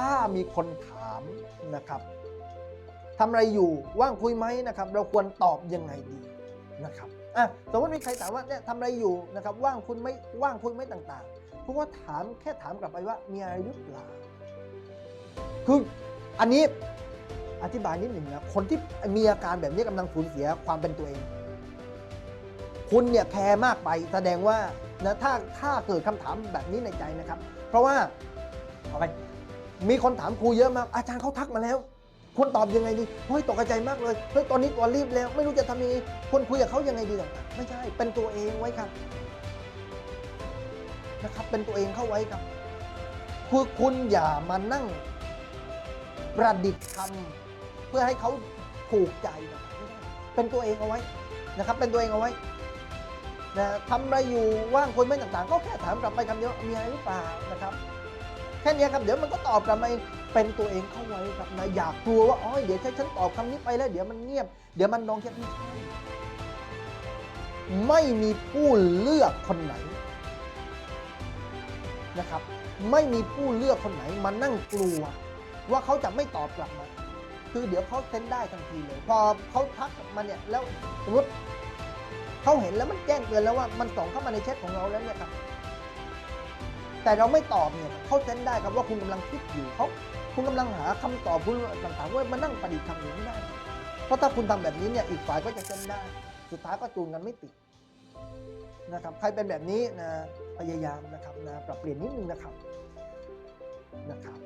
ถ้ามีคนถามนะครับทำอะไรอยู่ว่างคุยไหมนะครับ เราควรตอบยังไงดีนะครับอะสมมติมีใครถามว่าเนี่ยทำอะไรอยู่นะครับ ว่างคุณไม่ว่างคุยไหมต่างๆผมว่าถามแค่ถามกลับไปว่ามีอะไรหรือเปล่าคืออันนี้อธิบายนิดหนึ่งนะคนที่มีอาการแบบนี้กำลังสูญเสียความเป็นตัวเอง คุณเนี่ยแคร์มากไปแสดงว่านะถ้าถ้าเกิดคำถามแบบนี้ในใจนะครับ เพราะว่าเอาไป มีคนถามครูเยอะมาก อาจารย์เขาทักมาแล้ว ควรตอบยังไงดีเฮ้ยตกใจมากเลยเฮ้ยตอนนี้ตัวรีบแล้ว ไม่รู้จะทำยังไงควรคุยกับเขายังไงดีต่าไม่ใช่ เป็นตัวเองไว้ครับนะครับ เป็นตัวเองเข้าไว้ครับ คือคุณอย่ามานั่ง ประดิษฐ์คำเพื่อให้เขาถูกใจนะครับไม่ใช่เป็นตัวเองเอาไว้นะครับ เป็นตัวเองเอาไว้นะทำอะไรอยู่ว่างคนไม่ต่างๆ ก็แค่ถามกลับไปคำเดียวมีอะไรหรือเปล่านะครับ แค่นี้ครับเดี๋ยวมันก็ตอบกลับมาเองเป็นตัวเองเข้าไว้ครับนะอยากกลัวว่าอ๋อเดี๋ยวถ้าฉันตอบคำนี้ไปแล้ว เดี๋ยวมันเงียบ เดี๋ยวมันนองแค่ไม่ใช่ไม่มีผู้เลือกคนไหนนะครับ ไม่มีผู้เลือกคนไหนมานั่งกลัว ว่าเขาจะไม่ตอบกลับมา คือเดี๋ยวเขาเซ็นได้ทันทีเลย พอเขาทักมาเนี่ยแล้วสมมติเขาเห็นแล้วมันแจ้งเตือนแล้วว่ามันส่องเข้ามาในแชทของเราแล้วเนี่ยครับ แต่เราไม่ตอบเนี่ยเขาเซนได้ครับว่าคุณกำลังคิดอยู่เขาคุณกำลังหาคำตอบคุณต่างๆว่ามานั่งประดิษฐ์คำอยู่ไม่ได้ เพราะถ้าคุณทำแบบนี้เนี่ยอีกฝ่ายก็จะเซนได้ สุดท้ายก็จูนกันไม่ติดนะครับใครเป็นแบบนี้นะพยายามนะครับนะปรับเปลี่ยนนิดนึงนะครับนะครับ